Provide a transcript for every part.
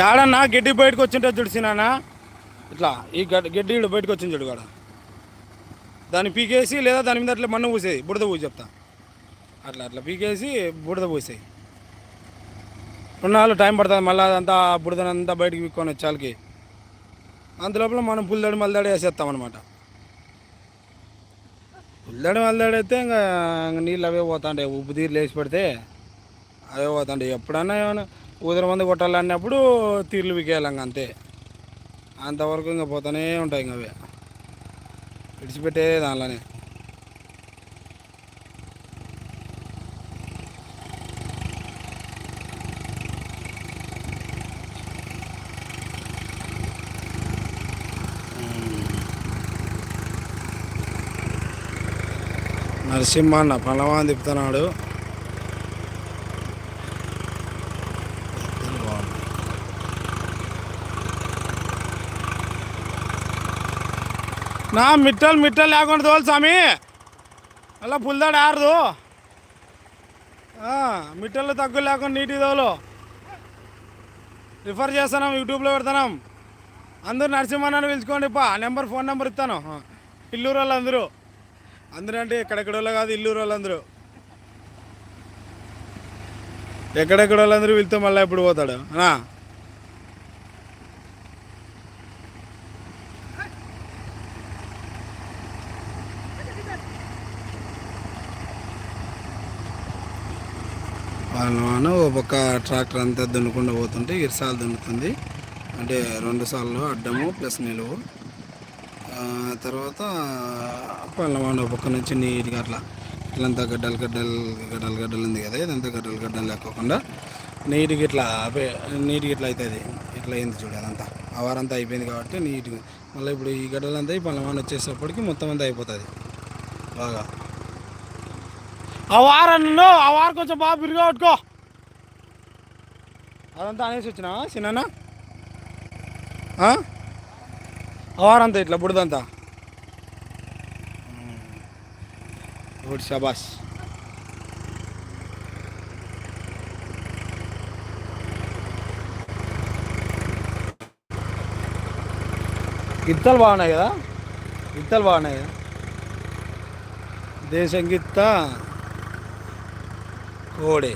ఏడన్నా గడ్డి బయటకు వచ్చింటే చుడిసినానా ఇట్లా ఈ గడ్డి బయటకు వచ్చింది చూడు కాడ దాన్ని పీకేసి లేదా దాని మీద అట్లా మన్ను పూసేది బుడద పూసి చెప్తా. అట్లా అట్లా పీకేసి బుడద పూసేయి. రెండు టైం పడుతుంది మళ్ళీ అదంతా బుడదనంతా బయటకు పీక్కొని వచ్చాలకి అంతలోపల మనం పుల్దడి మల్దడి వేసేస్తాం అనమాట పుల్దడి మల్దడి అయితే ఇంకా ఇంకా నీళ్ళు అవే పోతాంటాయి ఉప్పు తీరు లేచి పెడితే అవే పోతాంటాయి ఎప్పుడన్నా ఏమైనా ఊదర మంది కొట్టాలన్నప్పుడు తీర్లు వికేయాలి అంతే. అంతవరకు ఇంకా పోతూనే ఉంటాయి ఇంక అవి. విడిచిపెట్టే దానిలోనే. నరసింహ అన్న పలవాన్ తిప్పుతున్నాడు. నా మిట్టలు మిట్టలు లేకుండా తోలు స్వామి. అలా పుల్దాడు ఆరదు. మిట్టలు తగ్గు లేకుండా నీటి తోలు. రిఫర్ చేస్తున్నాం యూట్యూబ్లో పెడతాం అందరూ నరసింహనాన్ని పిలుచుకోండి పా. నెంబర్ ఫోన్ నెంబర్ ఇస్తాను. ఇల్లూరు వాళ్ళు అందరూ అందరూ అంటే ఎక్కడెక్కడ వాళ్ళు కాదు ఇల్లూరు వాళ్ళందరూ. ఎక్కడెక్కడ వాళ్ళందరూ వెళ్తే మళ్ళీ ఎప్పుడు పోతాడు? ఒక పక్క ట్రాక్టర్ అంతా దున్నుకుండా పోతుంటే ఇరుసాలు దున్నుతుంది. అంటే రెండు సార్లు అడ్డము ప్లస్ నిలువు. తర్వాత పళ్ళవాడు ఒక పక్క నుంచి నీట్గా అట్లా ఇట్లంతా గడ్డలు గడ్డలు గడ్డలు గడ్డలు ఉంది కదా ఇదంతా గడ్డలు గడ్డలు లేకోకుండా నీట్గా ఇట్లా నీటికి నీట్గా ఇట్లా అవుతుంది ఇట్లా అయింది చూడు అదంతా. ఆ వారంతా అయిపోయింది కాబట్టి నీట్గా మళ్ళీ ఇప్పుడు ఈ గడ్డలంతా ఈ పల్లవాడ వచ్చేసేపటికి మొత్తం అంతా అయిపోతుంది. బాగా. ఆ వారన్ను ఆ వారం కొంచెం బాగా బిరుగా పట్టుకో అదంతా అనేసి వచ్చిన? చిన్న అవారంతా ఇట్లా బుడదంతా? గుడ్ షబాష్ గిత్తలు బాగున్నాయి కదా? గిత్తలు బాగున్నాయి కదా? దేశం గిత్త. కోడే.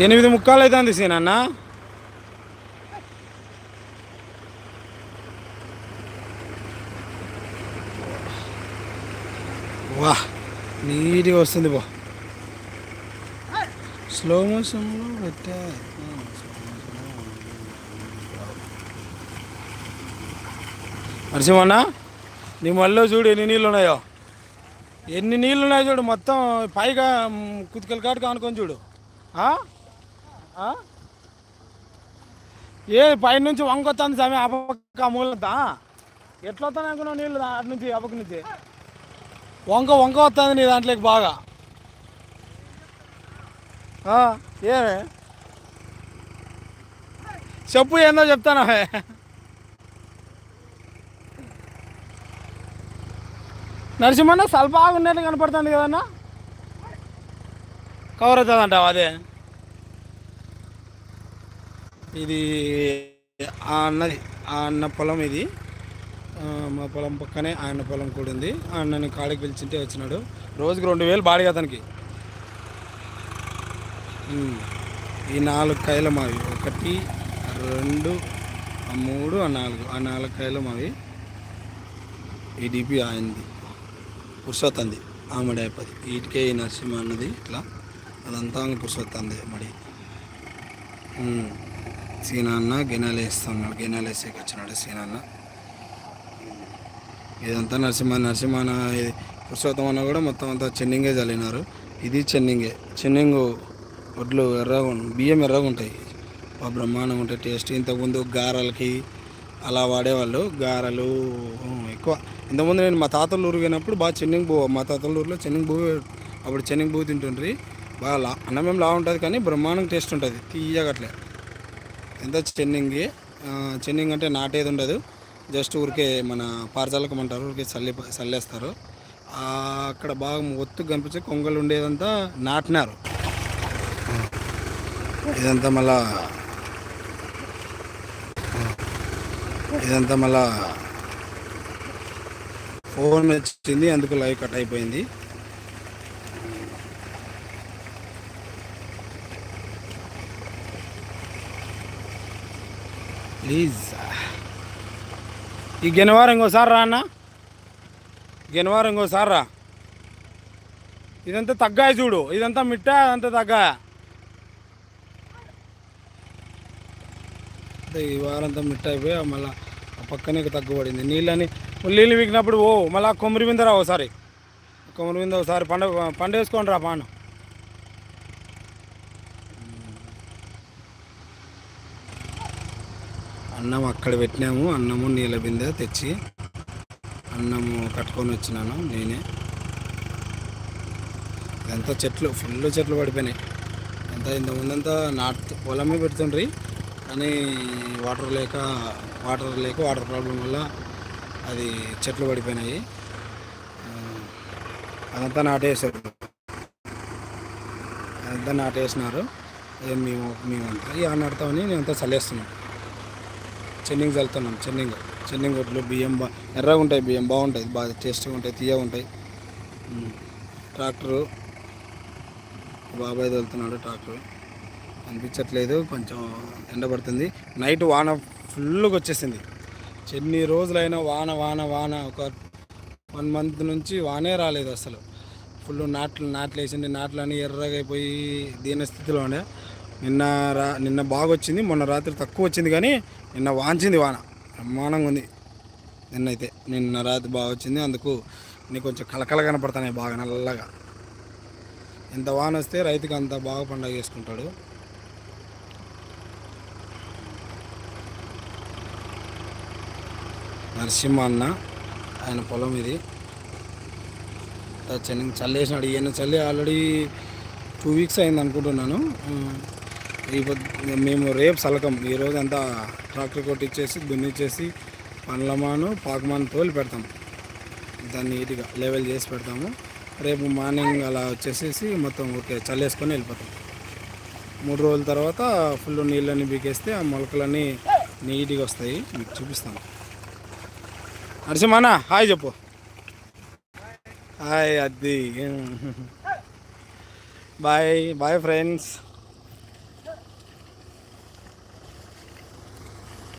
ఎనిమిది ముక్కాలు అవుతుంది సీనన్న వా నీట్గా వస్తుంది బా స్లో మోషన్లో పెట్టా. నరసింహన్న నీ మళ్ళీ చూడు ఎన్ని నీళ్ళు ఉన్నాయో. ఎన్ని నీళ్ళు ఉన్నాయో చూడు మొత్తం పైగా కుతికల కాటుకు అనుకొని చూడు. ఆ? ఏ పైనుంచి వంకొస్తుంది స్వామి సమయం అపక్క ఆ మూలంతా. ఎట్లా వస్తాను అనుకున్నావు నీళ్ళు అటు నుంచి అపక్క నుంచి? వంక వంక వస్తుంది నీ దాంట్లోకి బాగా. ఏమే? చెప్పు ఏందో చెప్తాను. నరసింహన్న స్వల్ప బాగా ఉన్నట్టు కనపడుతుంది కదన్నా? కవర్ అవుతుందంటావా అదే? ఇది ఆ అన్నది ఆ అన్న పొలం ఇది. మా పొలం పక్కనే ఆ అన్న పొలం కూడా ఉంది. ఆ అన్నని కాడికి పిలిచింటే వచ్చినాడు. రోజుకి రెండు వేలు బాడిగ అతనికి. ఈ నాలుగు కాయలు మావి. ఒకటి రెండు మూడు ఆ నాలుగు ఆ నాలుగు కాయలు మావి. ఈ డిపి ఆయనది. పురుషోత్తంది. ఆమెడి అయిపోయి వీటికే ఈ నరసింహ అన్నది ఇట్లా. అదంతా పురుషోత్తంది మడి. సీనాన్న గిన్నెలు వేస్తున్నాడు గిన్నెలు వేసేకి వచ్చినాడు సీనాన్న. ఇదంతా నరసింహ నరసింహన పురుషోత్తం అన్న కూడా మొత్తం అంతా చెన్నింగే చల్లినారు. ఇది చెన్నింగే. చెన్నింగు వడ్లు ఎర్రగా బియ్యం ఎర్రగా ఉంటాయి. బాగా బ్రహ్మాండం ఉంటాయి. టేస్ట్ ఇంతకుముందు గారెలకి అలా వాడేవాళ్ళు. గారెలు ఎక్కువ. ఇంతకుముందు నేను మా తాతల ఊరు పోయినప్పుడు బాగా చెన్నింగ్ బువ్వ మా తాతల ఊరిలో చెన్నింగ్ బువ్వ అప్పుడు చెన్నింగ్ బువ్వ తింటుండ్రి. బాగా లా అన్నం ఏం లా ఉంటుంది కానీ బ్రహ్మాండం టేస్ట్ ఉంటుంది. తీయగా ఎంత చెన్నింగి చెన్నింగ్ అంటే నాటేది ఉండదు. జస్ట్ ఊరికే మన పారజాలకమంటారు ఊరికే చల్లి చల్లేస్తారు. అక్కడ బాగా ఒత్తు కనిపించే కొంగలు ఉండేదంతా నాటినారు. ఇదంతా మళ్ళా ఇదంతా మళ్ళా ఫోన్ వచ్చింది అందుకు లైవ్ కట్ అయిపోయింది. ప్లీజ్. ఈ గెనవారం ఇంకోసారి రా అన్న. గెనవారం ఇంకోసారి రా. ఇదంతా తగ్గాయి చూడు. ఇదంతా మిట్ట అదంతా తగ్గాయ? ఈ వారంతా మిట్ట అయిపోయి మళ్ళీ ఆ పక్కనే తగ్గుపడింది నీళ్ళని నీళ్ళు వీకినప్పుడు ఓ మళ్ళీ కొమ్మరి మీద రా ఒకసారి కొమ్మరి మీద ఒకసారి పండ పండేసుకోండి రా పాను. అన్నం అక్కడ పెట్టినాము అన్నము నీళ్ళ బిందె తెచ్చి అన్నము కట్టుకొని వచ్చినాను నేనే. ఇదంతా చెట్లు ఫుల్ చెట్లు పడిపోయినాయి. ఎంత ఇంత ముందంతా నాటు పొలమే పెడుతుండ్రి కానీ వాటర్ లేక వాటర్ లేక వాటర్ ప్రాబ్లం వల్ల అది చెట్లు పడిపోయినాయి. అదంతా నాటేసారు అదంతా నాటేసినారు. మేము మేము మేమంతా ఇక నాటుతామని అంతా చల్లేస్తున్నాం. చెన్నింగ్ చల్లుతున్నాం చెన్నింగ్. చెన్నింగ్ ఒట్లు బియ్యం బా ఎర్రగా ఉంటాయి బియ్యం బాగుంటాయి. బాగా టేస్ట్గా ఉంటాయి తీయ ఉంటాయి. ట్రాక్టరు. బాబాయ్ వెళ్తున్నాడు ట్రాక్టర్. అనిపించట్లేదు కొంచెం ఎండ పడుతుంది. నైట్ వాన ఫుల్గా వచ్చేసింది. ఎన్ని రోజులైనా వాన వాన వాన. ఒక వన్ మంత్ నుంచి వానే రాలేదు అసలు. ఫుల్ నాట్లు నాట్లు వేసింది. నాట్లు అని ఎర్రగా అయిపోయి దీని స్థితిలోనే నిన్న రా నిన్న బాగా వచ్చింది మొన్న రాత్రి తక్కువ వచ్చింది కానీ నిన్న వాంచింది వాన. బ్రహ్మాండంగా ఉంది. నిన్నైతే నిన్న రాత్రి బాగా వచ్చింది అందుకు నీకు కొంచెం కలకల కనపడుతున్నాయి బాగా నల్లగా. ఎంత వాన వస్తే రైతుకి అంత బాగా పండగ చేసుకుంటాడు. నరసింహ అన్న ఆయన పొలం ఇది. చల్లి చల్లేసినాడు ఈయన చల్లి ఆల్రెడీ టూ వీక్స్ అయింది అనుకుంటున్నాను రేపు మేము రేపు సలకం. ఈరోజు అంతా ట్రాక్టర్ కొట్టించేసి దున్నిచ్చేసి పండ్లమాను పాకమాను తోలి పెడతాం. దాన్ని నీట్గా లెవెల్ చేసి పెడతాము. రేపు మార్నింగ్ అలా వచ్చేసేసి మొత్తం ఓకే చల్లేసుకొని వెళ్ళిపోతాం. మూడు రోజుల తర్వాత ఫుల్ నీళ్ళని బీకేస్తే ఆ మొలకలన్నీ నీట్గా వస్తాయి. మీకు చూపిస్తాను నరసింహనా హాయ్ చెప్పు. హాయ్ అది బాయ్ బాయ్ ఫ్రెండ్స్.